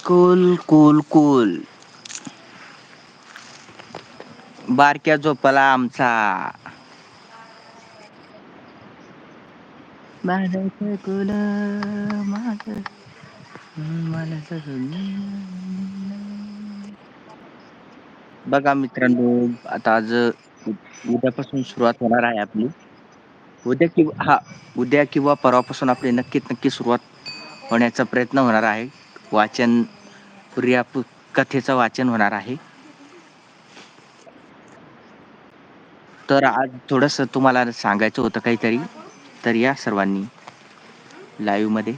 कुल कुल कुल. बारक्या झोपला आमचा. कुल बघा मित्रांनो आता आज उद्यापासून सुरुवात होणार आहे आपली. उद्या कि हा उद्या किंवा परवापासून आपली नक्कीच नक्की सुरुवात होण्याचा प्रयत्न होणार आहे. वाचन प्रिया कथेचं वाचन होणार आहे. तर आज थोडस तुम्हाला सांगायचं होतं काहीतरी तर या सर्वांनी लाईव्हमध्ये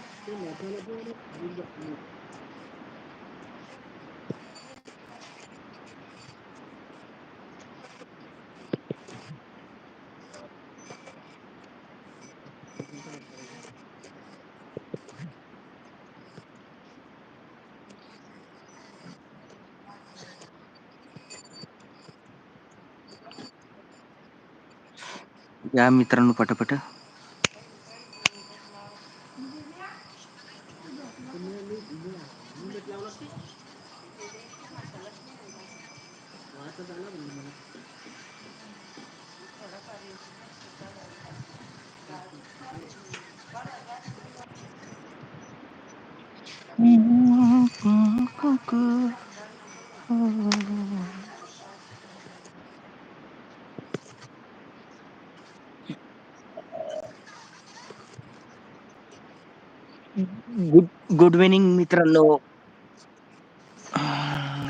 या मित्रांनो पटपट गुड गुड इव्हनिंग मित्रांनो.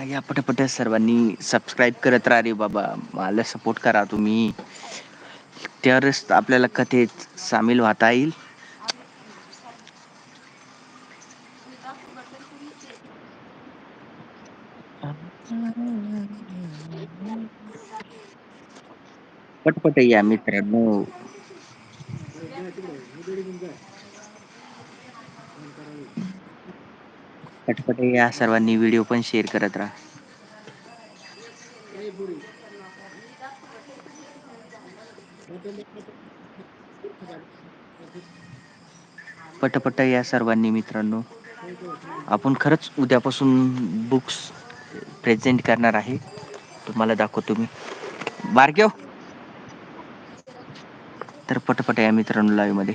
या पटपट सर्वांनी सबस्क्राईब करत राहा रे बाबा. मला सपोर्ट करा तुम्ही. तरच आपल्याला कथेत सामील व्हाता येईल. पटपट या मित्रांनो. पटपट या सर्वांनी व्हिडिओ पण शेअर करत राहा. पटपट या सर्वांनी मित्रांनो. आपण खरंच उद्यापासून बुक्स प्रेझेंट करणार आहे. तुम्हाला दाखवतो मी. बारक्यो. तर पटपट या मित्रांनो लाईव्हमध्ये.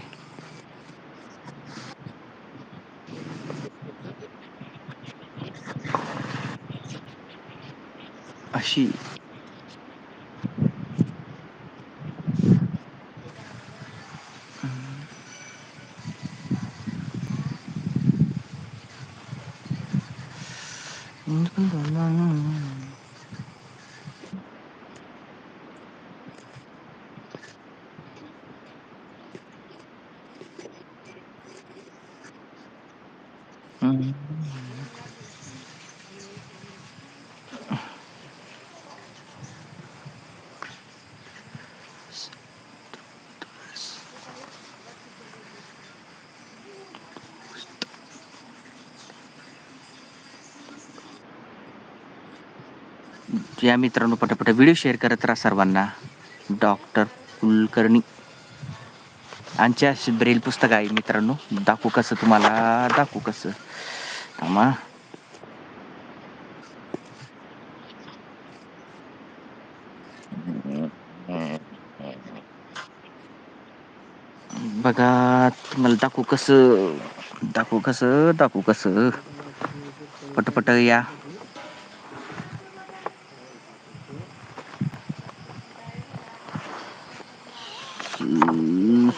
らしい。Mm-hmm. या मित्रांनो पटापट व्हिडिओ शेअर करत राहा सर्वांना. डॉक्टर कुलकर्णी. आमचे असे ब्रेल पुस्तक आहे मित्रांनो. दाखवू कसं तुम्हाला? दाखवू कसं? थांबा. बघा तुम्हाला दाखवू कसं? दाखवू कसं? दाखवू कसं? पटपट या. Hum.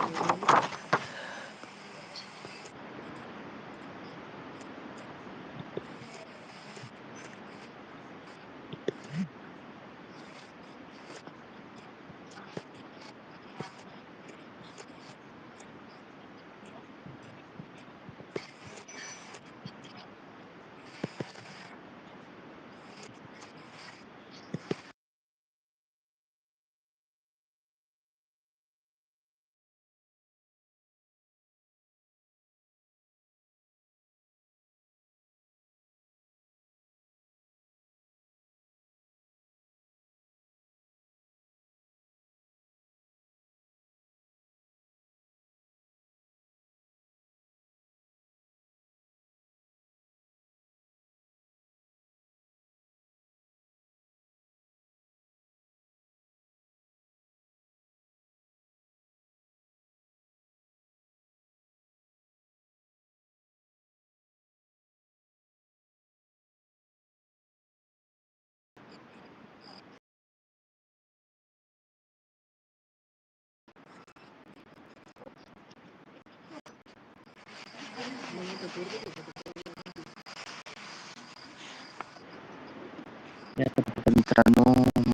मित्रांनो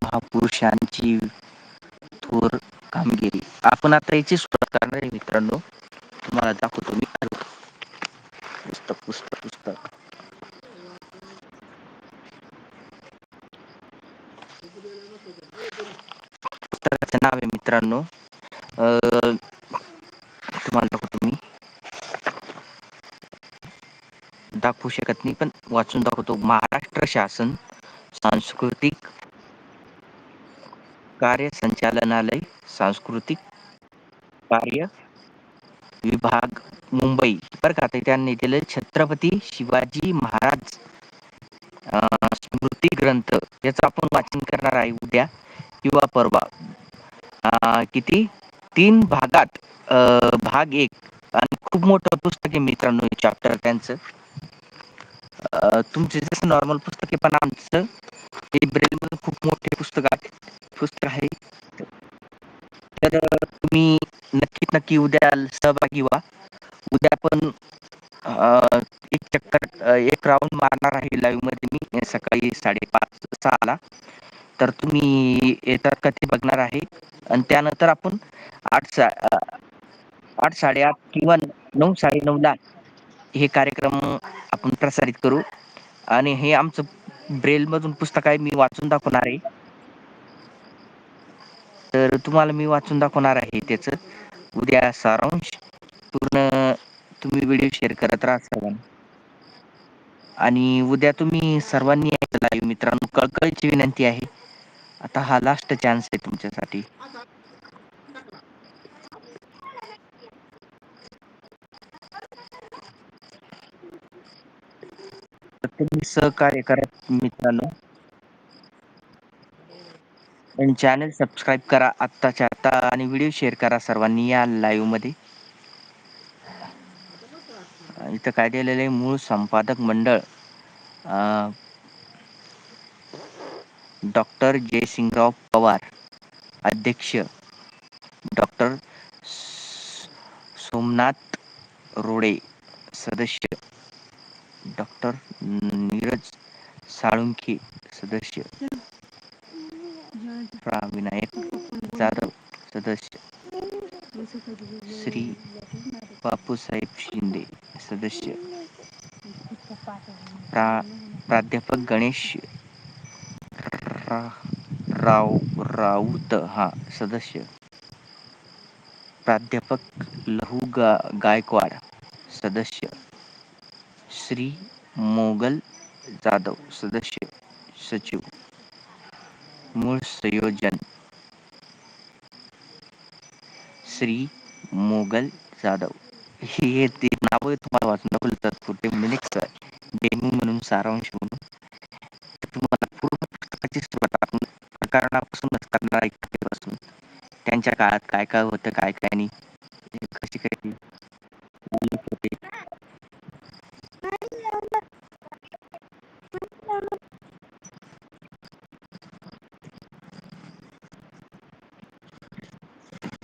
महापुरुषांची थोर कामगिरी. आपण आता याची सुरुवात करणार आहे मित्रांनो. तुम्हाला दाखवतो मी पुस्तक पुस्तक पुस्तक. पुस्तकाचे नाव आहे मित्रांनो. तुम्हाला दाखवतो मी. दाखवू शकत नाही पण वाचून दाखवतो. महाराष्ट्र शासन सांस्कृतिक कार्य संचालनालय सांस्कृतिक कार्य विभाग मुंबई. बरं का त्यांनी दिले छत्रपती शिवाजी महाराज स्मृती ग्रंथ. याचं आपण वाचन करणार आहे उद्या किंवा परवा. किती? तीन भागात भाग एक आणि खूप मोठं पुस्तक आहे मित्रांनो चॅप्टर त्यांचं. तुमचे जसं नॉर्मल पुस्तक पण आमचं ते ब्रेलमध्ये खूप मोठे पुस्तक आहे पुस्तक आहे. तर तुम्ही नक्कीच नक्की उद्या सहभागी व्हा. उद्या पण एक चक्कर एक राऊंड मारणार आहे लाईव्हमध्ये मी सकाळी साडेपाच सहाला तर तुम्ही येतात का ते बघणार आहे. आणि त्यानंतर आपण आठ सा आठ साडेआठ किंवा नऊ साडे नऊ ला हे कार्यक्रम आपण प्रसारित करू. आणि हे आमचं ब्रेल मधून पुस्तक आहे मी वाचून दाखवणार आहे. तर तुम्हाला मी वाचून दाखवणार आहे त्याच. उद्या सारांश. पूर्ण तुम्ही व्हिडिओ शेअर करत राहा सर्वांना. आणि उद्या तुम्ही सर्वांनी लाईव्ह मित्रांनो. कळकळीची विनंती आहे. आता हा लास्ट चान्स आहे तुमच्यासाठी. तुम्ही सहकार्य करा मित्रांनो. आणि चॅनल सबस्क्राईब करा आत्ताच्या आत्ता आणि व्हिडिओ शेअर करा सर्वांनी या लाईव्हमध्ये. इथं काय दिलेलं आहे? मूळ संपादक मंडळ. डॉक्टर जयसिंगराव पवार अध्यक्ष. डॉक्टर सोमनाथ रोडे सदस्य. डॉक्टर नीरज साळुंखे सदस्य. प्रा विनायक जाधव सदस्य. श्री बापूसाहेब शिंदे सदस्य. प्रा प्राध्यापक गणेश रा राव राऊत हा सदस्य. प्राध्यापक लहू गा गायकवाड सदस्य. श्री मोगल जाधव सदस्य सचिव मूळ संयोजन श्री मोगल जाधव. हे ते नाव तुम्हाला वाचून दाखवलं कुठे मिनिट डेमो म्हणून सारांश म्हणून. तुम्हाला पूर्ण पुस्तकाची सुरुवात आपण प्रकरणापासूनच करणार आहे त्यांच्या काळात काय काय होतं काय काय नाही. कशी काय